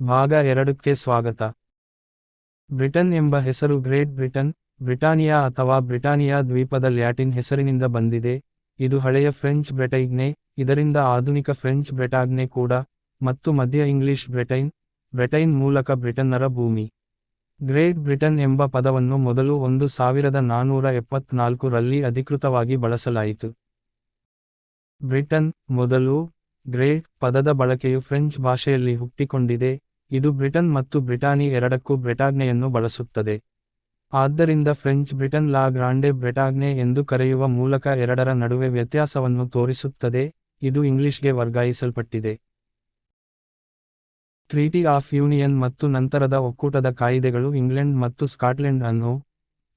ಭಾಗ ಎರಡಕ್ಕೆ ಸ್ವಾಗತ. ಬ್ರಿಟನ್ ಎಂಬ ಹೆಸರು ಗ್ರೇಟ್ ಬ್ರಿಟನ್, ಬ್ರಿಟಾನಿಯಾ ಅಥವಾ ಬ್ರಿಟಾನಿಯಾ ದ್ವೀಪದ ಲ್ಯಾಟಿನ್ ಹೆಸರಿನಿಂದ ಬಂದಿದೆ. ಇದು ಹಳೆಯ ಫ್ರೆಂಚ್ ಬ್ರೆಟೈಗ್ನೆ, ಇದರಿಂದ ಆಧುನಿಕ ಫ್ರೆಂಚ್ ಬ್ರೆಟಾಗ್ನೆ ಕೂಡ, ಮತ್ತು ಮಧ್ಯ ಇಂಗ್ಲಿಷ್ ಬ್ರೆಟೈನ್ ಬ್ರೆಟೈನ್ ಮೂಲಕ ಬ್ರಿಟನ್ನರ ಭೂಮಿ. ಗ್ರೇಟ್ ಬ್ರಿಟನ್ ಎಂಬ ಪದವನ್ನು ಮೊದಲು ಒಂದು ಸಾವಿರದ ನಾನೂರ ಎಪ್ಪತ್ನಾಲ್ಕು ರಲ್ಲಿ ಅಧಿಕೃತವಾಗಿ ಬಳಸಲಾಯಿತು. ಬ್ರಿಟನ್ ಮೊದಲು ಗ್ರೇಟ್ ಪದದ ಬಳಕೆಯು ಫ್ರೆಂಚ್ ಭಾಷೆಯಲ್ಲಿ ಹುಟ್ಟಿಕೊಂಡಿದೆ. ಇದು ಬ್ರಿಟನ್ ಮತ್ತು ಬ್ರಿಟಾನಿ ಎರಡಕ್ಕೂ ಬ್ರೆಟಾಗ್ನೆಯನ್ನು ಬಳಸುತ್ತದೆ. ಆದ್ದರಿಂದ French Britain la Grande Bretagne ಎಂದು ಕರೆಯುವ ಮೂಲಕ ಎರಡರ ನಡುವೆ ವ್ಯತ್ಯಾಸವನ್ನು ತೋರಿಸುತ್ತದೆ, ಇದು ಇಂಗ್ಲಿಷ್ಗೆ ವರ್ಗಾಯಿಸಲ್ಪಟ್ಟಿದೆ. ಟ್ರೀಟಿ ಆಫ್ ಯೂನಿಯನ್ ಮತ್ತು ನಂತರದ ಒಕ್ಕೂಟದ ಕಾಯಿದೆಗಳು ಇಂಗ್ಲೆಂಡ್ ಮತ್ತು ಸ್ಕಾಟ್ಲೆಂಡ್ ಅನ್ನು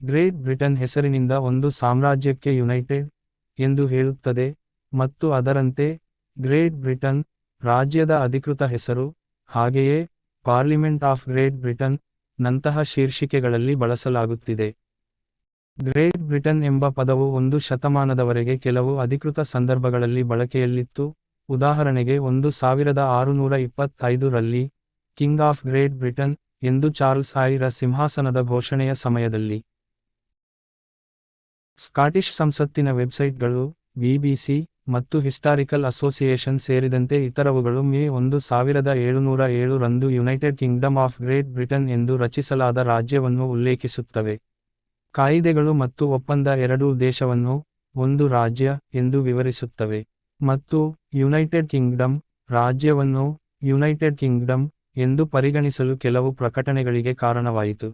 ಗ್ರೇಟ್ ಬ್ರಿಟನ್ ಹೆಸರಿನಿಂದ ಒಂದು ಸಾಮ್ರಾಜ್ಯಕ್ಕೆ ಯುನೈಟೆಡ್ ಎಂದು ಹೇಳುತ್ತದೆ ಮತ್ತು ಅದರಂತೆ ಗ್ರೇಟ್ ಬ್ರಿಟನ್ ರಾಜ್ಯದ ಅಧಿಕೃತ ಹೆಸರು, ಹಾಗೆಯೇ ಪಾರ್ಲಿಮೆಂಟ್ ಆಫ್ ಗ್ರೇಟ್ ಬ್ರಿಟನ್ ನಂತಹ ಶೀರ್ಷಿಕೆಗಳಲ್ಲಿ ಬಳಸಲಾಗುತ್ತಿದೆ. ಗ್ರೇಟ್ ಬ್ರಿಟನ್ ಎಂಬ ಪದವು ಒಂದು ಶತಮಾನದವರೆಗೆ ಕೆಲವು ಅಧಿಕೃತ ಸಂದರ್ಭಗಳಲ್ಲಿ ಬಳಕೆಯಲ್ಲಿತ್ತು. ಉದಾಹರಣೆಗೆ ಒಂದು ಸಾವಿರದ ಆರುನೂರ ಇಪ್ಪತ್ತೈದು ರಲ್ಲಿ ಕಿಂಗ್ ಆಫ್ ಗ್ರೇಟ್ ಬ್ರಿಟನ್ ಎಂದು ಚಾರ್ಲ್ಸ್ ಐರ ಸಿಂಹಾಸನದ ಘೋಷಣೆಯ ಸಮಯದಲ್ಲಿ. ಸ್ಕಾಟಿಷ್ ಸಂಸತ್ತಿನ ವೆಬ್ಸೈಟ್ಗಳು ಬಿಬಿಸಿ ಮತ್ತು ಹಿಸ್ಟಾರಿಕಲ್ ಅಸೋಸಿಯೇಷನ್ ಸೇರಿದಂತೆ ಇತರವುಗಳು ಮೇ ಒಂದು ಸಾವಿರದ ಏಳುನೂರ ಏಳು ರಂದು United Kingdom of Great Britain ಎಂದು ರಚಿಸಲಾದ ರಾಜ್ಯವನ್ನು ಉಲ್ಲೇಖಿಸುತ್ತವೆ. ಕಾಯಿದೆಗಳು ಮತ್ತು ಒಪ್ಪಂದ ಎರಡೂ ದೇಶವನ್ನು ಒಂದು ರಾಜ್ಯ ಎಂದು ವಿವರಿಸುತ್ತವೆ. ಮತ್ತು ಯುನೈಟೆಡ್ ಕಿಂಗ್ಡಮ್ ರಾಜ್ಯವನ್ನು ಯುನೈಟೆಡ್ ಕಿಂಗ್ಡಮ್ ಎಂದು ಪರಿಗಣಿಸಲು ಕೆಲವು ಪ್ರಕಟಣೆಗಳಿಗೆ ಕಾರಣವಾಯಿತು.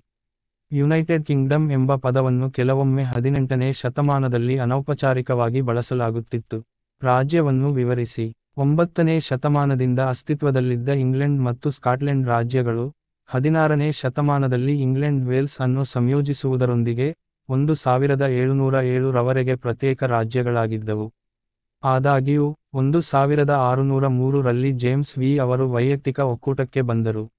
ಯುನೈಟೆಡ್ ಕಿಂಗ್ಡಮ್ ಎಂಬ ಪದವನ್ನು ಕೆಲವೊಮ್ಮೆ ಹದಿನೆಂಟನೇ ಶತಮಾನದಲ್ಲಿ ಅನೌಪಚಾರಿಕವಾಗಿ ಬಳಸಲಾಗುತ್ತಿತ್ತು. ರಾಜ್ಯವನ್ನು ವಿವರಿಸಿ. ಒಂಬತ್ತನೇ ಶತಮಾನದಿಂದ ಅಸ್ತಿತ್ವದಲ್ಲಿದ್ದ ಇಂಗ್ಲೆಂಡ್ ಮತ್ತು ಸ್ಕಾಟ್ಲೆಂಡ್ ರಾಜ್ಯಗಳು ಹದಿನಾರನೇ ಶತಮಾನದಲ್ಲಿ ಇಂಗ್ಲೆಂಡ್, ವೇಲ್ಸ್ ಅನ್ನು ಸಂಯೋಜಿಸುವುದರೊಂದಿಗೆ ಒಂದು ಸಾವಿರದ ಏಳುನೂರ ಏಳು ರವರೆಗೆ ಪ್ರತ್ಯೇಕ ರಾಜ್ಯಗಳಾಗಿದ್ದವು. ಆದಾಗ್ಯೂ, ಒಂದು ಸಾವಿರದ ಆರುನೂರ ಮೂರರಲ್ಲಿ ಜೇಮ್ಸ್ ವಿ ಅವರು ವೈಯಕ್ತಿಕ ಒಕ್ಕೂಟಕ್ಕೆ ಬಂದರು.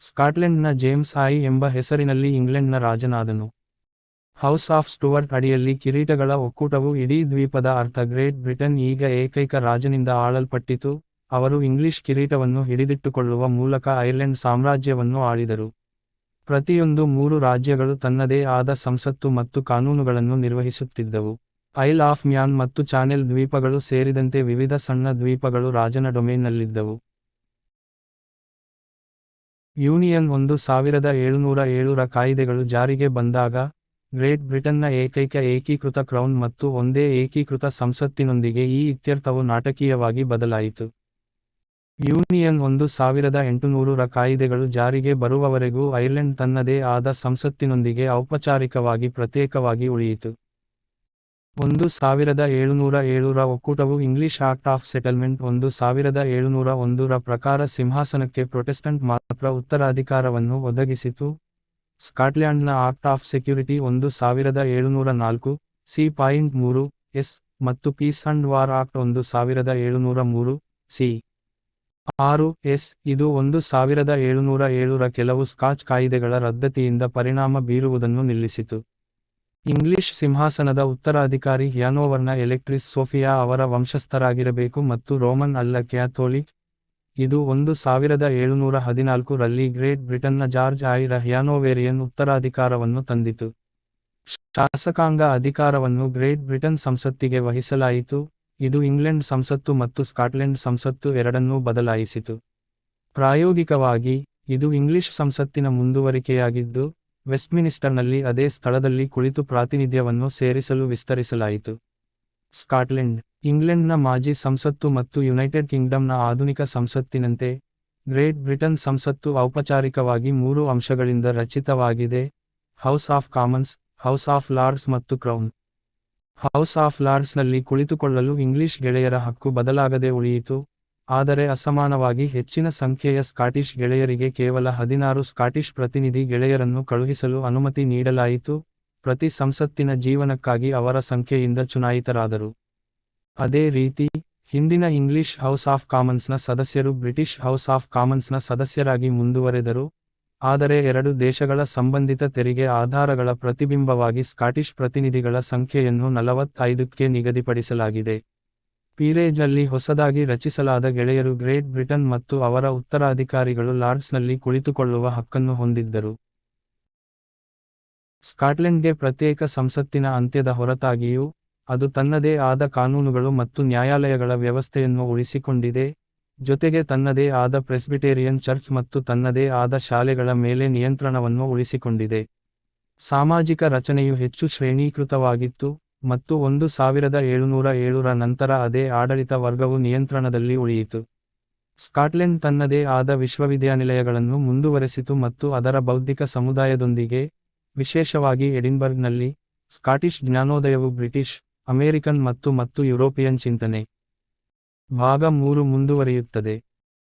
ಸ್ಕಾಟ್ಲೆಂಡ್ನ ಜೇಮ್ಸ್ ಐ ಎಂಬ ಹೆಸರಿನಲ್ಲಿ ಇಂಗ್ಲೆಂಡ್ನ ರಾಜನಾದನು. ಹೌಸ್ ಆಫ್ ಸ್ಟುವರ್ಟ್ ಅಡಿಯಲ್ಲಿ ಕಿರೀಟಗಳ ಒಕ್ಕೂಟವು ಇಡೀ ದ್ವೀಪದ ಅರ್ಥ ಗ್ರೇಟ್ ಬ್ರಿಟನ್ ಈಗ ಏಕೈಕ ರಾಜನಿಂದ ಆಳಲ್ಪಟ್ಟಿತು. ಅವರು ಇಂಗ್ಲಿಷ್ ಕಿರೀಟವನ್ನು ಹಿಡಿದಿಟ್ಟುಕೊಳ್ಳುವ ಮೂಲಕ ಐರ್ಲೆಂಡ್ ಸಾಮ್ರಾಜ್ಯವನ್ನು ಆಳಿದರು. ಪ್ರತಿಯೊಂದು ಮೂರು ರಾಜ್ಯಗಳು ತನ್ನದೇ ಆದ ಸಂಸತ್ತು ಮತ್ತು ಕಾನೂನುಗಳನ್ನು ನಿರ್ವಹಿಸುತ್ತಿದ್ದವು. ಐಲ್ ಆಫ್ ಮ್ಯಾನ್ ಮತ್ತು ಚಾನೆಲ್ ದ್ವೀಪಗಳು ಸೇರಿದಂತೆ ವಿವಿಧ ಸಣ್ಣ ದ್ವೀಪಗಳು ರಾಜನ ಡೊಮೇನ್ನಲ್ಲಿದ್ದವು. ಯೂನಿಯನ್ ಒಂದು ಸಾವಿರದ ಏಳುನೂರ ಏಳರ ಕಾಯಿದೆಗಳು ಜಾರಿಗೆ ಬಂದಾಗ ಗ್ರೇಟ್ ಬ್ರಿಟನ್ನ ಏಕೈಕ ಏಕೀಕೃತ ಕ್ರೌನ್ ಮತ್ತು ಒಂದೇ ಏಕೀಕೃತ ಸಂಸತ್ತಿನೊಂದಿಗೆ ಈ ಇತ್ಯರ್ಥವು ನಾಟಕೀಯವಾಗಿ ಬದಲಾಯಿತು. ಯೂನಿಯನ್ ಒಂದು ಸಾವಿರದ ಎಂಟುನೂರರ ಕಾಯಿದೆಗಳು ಜಾರಿಗೆ ಬರುವವರೆಗೂ ಐರ್ಲೆಂಡ್ ತನ್ನದೇ ಆದ ಸಂಸತ್ತಿನೊಂದಿಗೆ ಔಪಚಾರಿಕವಾಗಿ ಪ್ರತ್ಯೇಕವಾಗಿ ಉಳಿಯಿತು. ಒಂದು ಸಾವಿರದ ಏಳುನೂರ ಏಳರ ಒಕ್ಕೂಟವು ಇಂಗ್ಲಿಷ್ ಆಕ್ಟ್ ಆಫ್ ಸೆಟಲ್ಮೆಂಟ್ ಒಂದು ಸಾವಿರದ ಏಳುನೂರ ಒಂದರ ಪ್ರಕಾರ ಸಿಂಹಾಸನಕ್ಕೆ ಪ್ರೊಟೆಸ್ಟೆಂಟ್ ಮಾತ್ರ ಉತ್ತರಾಧಿಕಾರವನ್ನು ಒದಗಿಸಿತು. ಸ್ಕಾಟ್ಲ್ಯಾಂಡ್ನ ಆಕ್ಟ್ ಆಫ್ ಸೆಕ್ಯುರಿಟಿ ಒಂದು ಸಾವಿರದ ಏಳುನೂರ ನಾಲ್ಕು, ಸಿ ಪಾಯಿಂಟ್ ಮೂರು, ಎಸ್, ಮತ್ತು ಪೀಸ್ ಅಂಡ್ ವಾರ್ ಆಕ್ಟ್ ಒಂದು ಸಾವಿರದ ಏಳುನೂರ ಮೂರು, ಸಿ ಆರು, ಎಸ್, ಇದು ಒಂದು ಸಾವಿರದ ಏಳುನೂರ ಏಳರ ಕೆಲವು ಸ್ಕಾಚ್ ಕಾಯಿದೆಗಳ ರದ್ದತಿಯಿಂದ ಪರಿಣಾಮ ಬೀರುವುದನ್ನು ನಿಲ್ಲಿಸಿತು. ಇಂಗ್ಲಿಷ್ ಸಿಂಹಾಸನದ ಉತ್ತರಾಧಿಕಾರಿ ಹ್ಯಾನೋವರ್ನ ಎಲೆಕ್ಟ್ರಿಸ್ ಸೋಫಿಯಾ ಅವರ ವಂಶಸ್ಥರಾಗಿರಬೇಕು ಮತ್ತು ರೋಮನ್ ಅಲ್ಲ ಕ್ಯಾಥೋಲಿಕ್ ಇದು ಒಂದು ಸಾವಿರದ ಏಳುನೂರ ಹದಿನಾಲ್ಕು ರಲ್ಲಿ ಗ್ರೇಟ್ ಬ್ರಿಟನ್ನ ಜಾರ್ಜ್ ಆಯಿರ ಹ್ಯಾನೋವೇರಿಯನ್ ಉತ್ತರಾಧಿಕಾರವನ್ನು ತಂದಿತು. ಶಾಸಕಾಂಗ ಅಧಿಕಾರವನ್ನು ಗ್ರೇಟ್ ಬ್ರಿಟನ್ ಸಂಸತ್ತಿಗೆ ವಹಿಸಲಾಯಿತು. ಇದು ಇಂಗ್ಲೆಂಡ್ ಸಂಸತ್ತು ಮತ್ತು ಸ್ಕಾಟ್ಲೆಂಡ್ ಸಂಸತ್ತು ಎರಡನ್ನೂ ಬದಲಾಯಿಸಿತು. ಪ್ರಾಯೋಗಿಕವಾಗಿ, ಇದು ಇಂಗ್ಲಿಷ್ ಸಂಸತ್ತಿನ ಮುಂದುವರಿಕೆಯಾಗಿದ್ದು, ವೆಸ್ಟ್ಮಿನಿಸ್ಟರ್ನಲ್ಲಿ ಅದೇ ಸ್ಥಳದಲ್ಲಿ ಕುಳಿತು ಪ್ರಾತಿನಿಧ್ಯವನ್ನು ಸೇರಿಸಲು ವಿಸ್ತರಿಸಲಾಯಿತು. ಸ್ಕಾಟ್ಲೆಂಡ್ ಇಂಗ್ಲೆಂಡ್ನ ಮಾಜಿ ಸಂಸತ್ತು ಮತ್ತು ಯುನೈಟೆಡ್ ಕಿಂಗ್ಡಮ್ನ ಆಧುನಿಕ ಸಂಸತ್ತಿನಂತೆ ಗ್ರೇಟ್ ಬ್ರಿಟನ್ ಸಂಸತ್ತು ಔಪಚಾರಿಕವಾಗಿ ಮೂರು ಅಂಶಗಳಿಂದ ರಚಿತವಾಗಿದೆ. House of Commons, House of Lords ಮತ್ತು ಕ್ರೌನ್. ಹೌಸ್ ಆಫ್ ಲಾರ್ಡ್ಸ್ನಲ್ಲಿ ಕುಳಿತುಕೊಳ್ಳಲು ಇಂಗ್ಲಿಷ್ ಗೆಳೆಯರ ಹಕ್ಕು ಬದಲಾಗದೆ ಉಳಿಯಿತು. ಆದರೆ ಅಸಮಾನವಾಗಿ ಹೆಚ್ಚಿನ ಸಂಖ್ಯೆಯ ಸ್ಕಾಟಿಷ್ ಗೆಳೆಯರಿಗೆ ಕೇವಲ ಹದಿನಾರು ಸ್ಕಾಟಿಷ್ ಪ್ರತಿನಿಧಿ ಗೆಳೆಯರನ್ನು ಕಳುಹಿಸಲು ಅನುಮತಿ ನೀಡಲಾಯಿತು. ಪ್ರತಿ ಸಂಸತ್ತಿನ ಜೀವನಕ್ಕಾಗಿ ಅವರ ಸಂಖ್ಯೆಯಿಂದ ಚುನಾಯಿತರಾದರು. ಅದೇ ರೀತಿ, ಹಿಂದಿನ ಇಂಗ್ಲಿಷ್ ಹೌಸ್ ಆಫ್ ಕಾಮನ್ಸ್ನ ಸದಸ್ಯರು ಬ್ರಿಟಿಷ್ ಹೌಸ್ ಆಫ್ ಕಾಮನ್ಸ್ನ ಸದಸ್ಯರಾಗಿ ಮುಂದುವರೆದರು, ಆದರೆ ಎರಡು ದೇಶಗಳ ಸಂಬಂಧಿತ ತೆರಿಗೆ ಆಧಾರಗಳ ಪ್ರತಿಬಿಂಬವಾಗಿ ಸ್ಕಾಟಿಷ್ ಪ್ರತಿನಿಧಿಗಳ ಸಂಖ್ಯೆಯನ್ನು ನಲವತ್ತೈದಕ್ಕೆ ನಿಗದಿಪಡಿಸಲಾಗಿದೆ. ಪೀರೇಜಲ್ಲಿ ಹೊಸದಾಗಿ ರಚಿಸಲಾದ ಗೆಳೆಯರು ಗ್ರೇಟ್ ಬ್ರಿಟನ್ ಮತ್ತು ಅವರ ಉತ್ತರಾಧಿಕಾರಿಗಳು ಲಾರ್ಡ್ಸ್ನಲ್ಲಿ ಕುಳಿತುಕೊಳ್ಳುವ ಹಕ್ಕನ್ನು ಹೊಂದಿದ್ದರು. ಸ್ಕಾಟ್ಲೆಂಡ್ಗೆ ಪ್ರತ್ಯೇಕ ಸಂಸತ್ತಿನ ಅಂತ್ಯದ ಹೊರತಾಗಿಯೂ ಅದು ತನ್ನದೇ ಆದ ಕಾನೂನುಗಳು ಮತ್ತು ನ್ಯಾಯಾಲಯಗಳ ವ್ಯವಸ್ಥೆಯನ್ನು ಉಳಿಸಿಕೊಂಡಿದೆ. ಜೊತೆಗೆ ತನ್ನದೇ ಆದ ಪ್ರೆಸ್ಬಿಟೇರಿಯನ್ ಚರ್ಚ್ ಮತ್ತು ತನ್ನದೇ ಆದ ಶಾಲೆಗಳ ಮೇಲೆ ನಿಯಂತ್ರಣವನ್ನು ಉಳಿಸಿಕೊಂಡಿದೆ. ಸಾಮಾಜಿಕ ರಚನೆಯು ಹೆಚ್ಚು ಶ್ರೇಣೀಕೃತವಾಗಿತ್ತು ಮತ್ತು ಒಂದು ಸಾವಿರದ ಏಳುನೂರ ಏಳರ ನಂತರ ಅದೇ ಆಡಳಿತ ವರ್ಗವು ನಿಯಂತ್ರಣದಲ್ಲಿ ಉಳಿಯಿತು. ಸ್ಕಾಟ್ಲೆಂಡ್ ತನ್ನದೇ ಆದ ವಿಶ್ವವಿದ್ಯಾನಿಲಯಗಳನ್ನು ಮುಂದುವರೆಸಿತು ಮತ್ತು ಅದರ ಬೌದ್ಧಿಕ ಸಮುದಾಯದೊಂದಿಗೆ, ವಿಶೇಷವಾಗಿ ಎಡಿನ್ಬರ್ಗ್ನಲ್ಲಿ, ಸ್ಕಾಟಿಷ್ ಜ್ಞಾನೋದಯವು ಬ್ರಿಟಿಷ್ ಅಮೆರಿಕನ್ ಮತ್ತು ಮತ್ತು ಯುರೋಪಿಯನ್ ಚಿಂತನೆ. ಭಾಗ ಮೂರು ಮುಂದುವರಿಯುತ್ತದೆ.